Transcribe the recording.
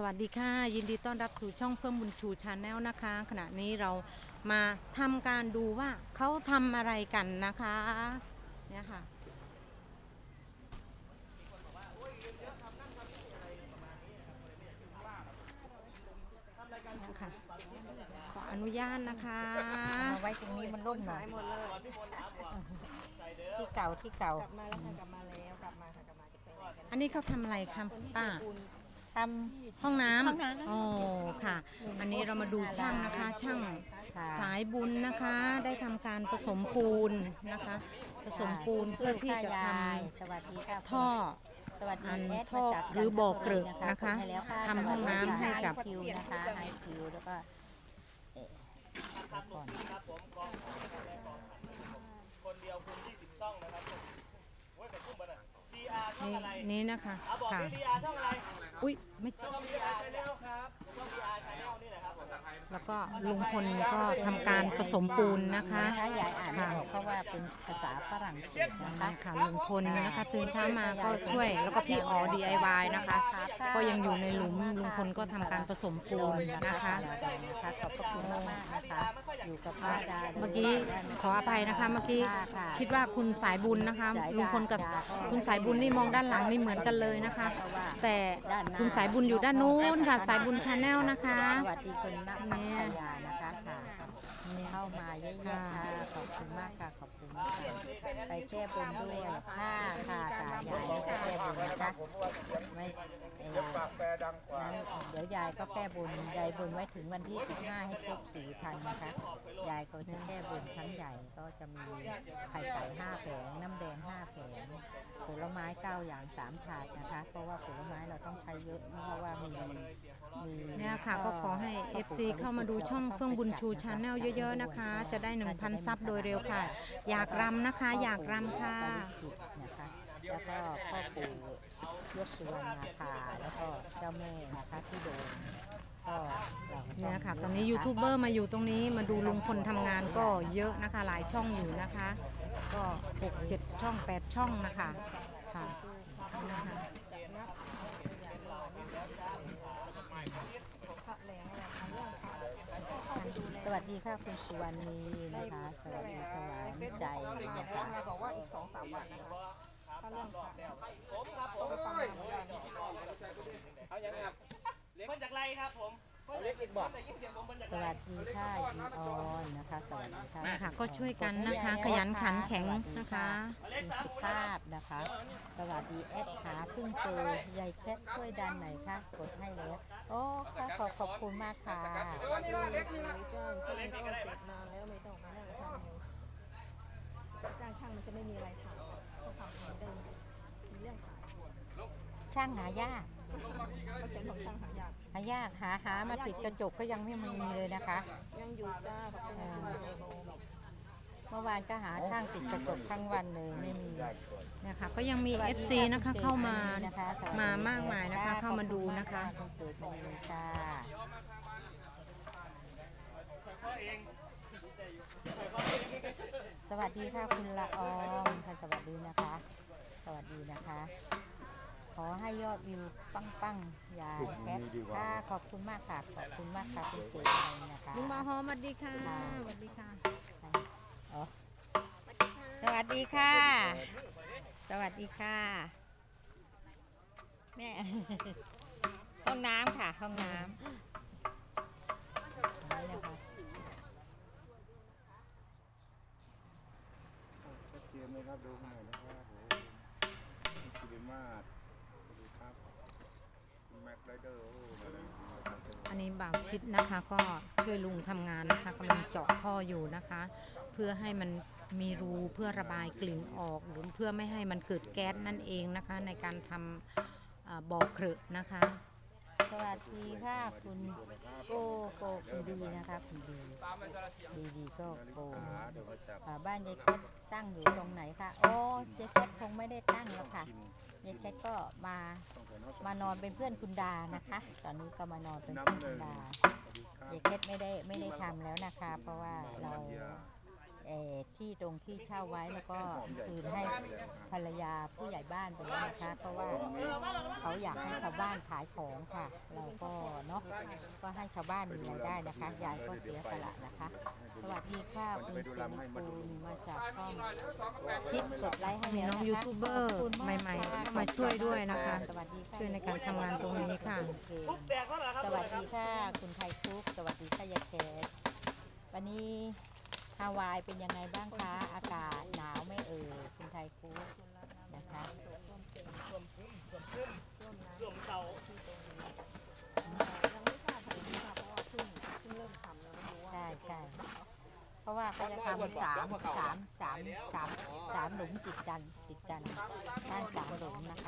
สวัสดีค่ะยินดีต้อนรับสู่ช่องเพิ่มบุญชูชาแนลนะคะ ขณะนี้เรามาทำการดูว่าเขาทำอะไรกันนะคะเนี่ยค่ะเนี่ยค่ะขออนุญาตนะคะเอาไว้ตรงนี้มันร่มหน่อยหายหมดเลยที่เก่าที่เก่ากลับมาแล้วค่ะกลับมาแล้วกลับมาค่ะกลับมาจะไปไหนกันอันนี้เขาทำอะไรคะป้า คุณทห้องน้ห้องน้ำำ โอ้ ค่ะ อันนี้เรามาดูช่างนะคะ ช่างำค่ะสายบุญนะคะ ได้ทำการผสมปูนนะคะ ผสมปูนเพื่อที่จะทยายสวัสดีค่ะำท่อ สวัสดีอันแดท่อมาจากหรือบ่อเกลอะจัทนะคะกดให้แล้วค่ะทำห้องน้ำให้กับ คิวนะคะให้คิวแล้วก็เอ่อก่อนคนเดียวคุณ20ช่องนะครับผมโอ้ยแต่กุ้งมันอะ DR ช่องนี่อะไรนี่นะคะเอาบอกค่ะดิ DR ช่องอะไร อุ้ยไม่ ต้อง DR Channel ครับต้องมีอาชัยแล้ว แล้วก็ลุงพลก็ทำการผสมปูนนะคะนะคะยายอ่านไม่ออกเพราะว่าเป็นภาษาฝรั่งเศสนะคะค่ะลุงพลนะคะตื่นเช้ามาก็ช่วย แล้วก็พี่อ๋อ DIY นะคะ ก็ยังอยู่ในหลุมลุงพลก็ทำการผสมปูนนะคะ นะคะขอบพระคุณมากๆนะคะอยู่กับป้าดาเมื่อกี้ขออภัยนะคะ เมื่อกี้ค่ะค่ะคิดว่าคุณสายบุญนะคะลุงพลกับคุณสายบุญนี่มองด้านหลังนี่เหมือนกันเลยนะคะ แต่คุณสายบุญอยู่ด้านนู้นค่ะ สายบุญชาแนลนะคะ สวัสดีคุณนักพัทยานะคะค่ะเข้ามาเยอะแยะค่ะขอบคุณมากค่ะขอบคุณมากค่ะไปแก้บนด้วยผ้าค่ะค่ะยายนี่แก้บนนะคะไม่เอ่อนั้นเดี๋ยวยายก็แก้บนยายบนไว้ถึงวันที่15ให้ครบสี่พันนะคะยายก็จะแก้บนครั้งใหญ่ก็จะมีไข่ไก่ห้าแผงน้ำแดงห้าแผงผลไม้เก้าอย่างสามถาดนะคะ เพราะว่าผลไม้เราต้องใช้เยอะเพราะว่ามี ค่ะ ก็ขอให้ FC เข้ามาดูช่องเฟื่องบุญชูชาแนลเยอะ ๆนะคะ จะได้ 1,000 ซับโดยเร็วค่ะ อยากรำนะคะ อยากรำค่ะ นะคะแล้วก็พ่อปู่ยศสุวรรณาคาแล้วก็เจ้าแม่นะคะที่โดนก็เราเนี่ยค่ะ ตอนนี้ยูทูบเบอร์มาอยู่ตรงนี้มาดูลุงพลทำงานก็เยอะนะคะ หลายช่องอยู่นะคะ ก็6 7ช่อง 8 ช่องนะคะค่ะนะคะพระแรงอะไรคะเรื่องพระ ส วัสดีค่ะคุณสุวรรณีนะคะ สวัสดีถวายใจนะคะบอกว่าอีกสองสามวันนะคะถ้าเรื่องพระต้องไปฟังเหมือนกันเอาอย่างครับเพิ่นจากไรครับผม เล็กอีกบอกแต่ยิ่งเสียงผมเพิ่นจากสวัสดีค่ะยีออนนะคะ สวัสดีค่ะค่ะก็ช่วยกันนะคะขยันขันแข็งนะคะคุณสุภาพนะคะ สวัสดีแอดขาเพิ่งเจอยายแคทช่วยดันหน่อยค่ะกดให้แล้วโอ้ค่ะขอบขอบคุณมากค่ะจ้างช่างก็เสร็จนานแล้วไม่ต้องมานั่งทำอยู่จ้างช่างมันจะไม่มีอะไรทำก็ทำเองได้มีเรื่องขายช่างหายากก็เป็นของช่างหายากหายากหาหามาติดกระจกก็ยังไม่มีเลยนะคะยังอยู่จ้าขอบคุณค่ะเมื่อวานก็หาช่างติดกระจกทั้งวันเลยไม่มีเนี่ยค่ะก็ยังมี FC นะคะเข้ามามา มากมายนะคะ เข้ามาดูนะคะคุณเกิดมาเลยค่ะสวัสดีค่ะคุณละออมค่ะสวัสดีนะคะ สวัสดีนะคะข อให้ยอดวิวปังๆอย่าแคทค่ะขอบคุณมากค่ะ ขอบคุณมากค่ะคุณเกิดเลยนะคะลุงมาฮอมสวัสดีค่ะสวัสดีค่ะอ๋อสวัสดีค่ะ สวัสดีค่ะ แม่ ห้องน้ำค่ะ ห้องน้ำอันนี้นะคะชัดเจนไหมครับดูหน่อยนะครับผมคุณสิริมาศสวัสดีครับคุณแม็กไรเดอร์โอ้มาเลย อันนี้ บ่าวชิดนะคะ ก็ช่วยลุงทำงานนะคะกำลังเจาะท่ออยู่นะคะ เพื่อให้มันมีรูเพื่อระบายกลิ่นออกหรือเพื่อไม่ให้มันเกิดแก๊สนั่นเองนะคะ ในการทำอ่าบ่อเกลือนะคะ สวัสดีค่ะคุณโกโกคุณดีนะคะคุณดีดีดีก็โกบ้านยายแคทตั้งอยู่ตรงไหนคะโอ้ยายแคทคงไม่ได้ตั้งแล้วค่ะยายแคทก็มามานอนเป็นเพื่อนคุณดานะคะ ตอนนี้ก็มานอนเป็นเพื่อนคุณดายายแคทไม่ได้ไม่ได้ทำแล้วนะคะ เพราะว่าเราเอที่ตรงที่เช่าไว้แล้วก็คืนให้ภรรยาผู้ใหญ่บ้านไปแล้วนะคะ เพราะว่า อยากให้ชาวบ้านขายของค่ะ เราก็เนาะก็ให้ชาวบ้านมีรายได้นะคะยายก็เสียสละนะคะ สวัสดีค่ะคุณเสรีคุณมาจากช่องชิดกดไลค์ให้มีแล้วน้องนะคะยูทูบเบอร์ขบคุณากใหม่ๆค่ะเข้ามาช่วยด้วยนะคะ สวัสดีค่ะช่วยในการทำงานตรงนี้ค่ะโอเคปุ๊บแตกแล้วเหรอครับสวัสดีค่ะคุณไทยคุก สวัสดีค่ะยายแคสวันนี้ฮาวายเป็นยังไงบ้างคะ อากาศหนาวไหม่เอ่ยคุณไทยคุก นะคะสวมเสายังไม่ทราบถึงค่ะเพราะว่าเพิ่งเพิ่งเริ่มทำแล้วไม่รู้ว่าใช่ใช่เพราะว่าเขาจะทำสามสามสามสามสามหลุมติดกันติดกันด้านสามหลุมนะคะ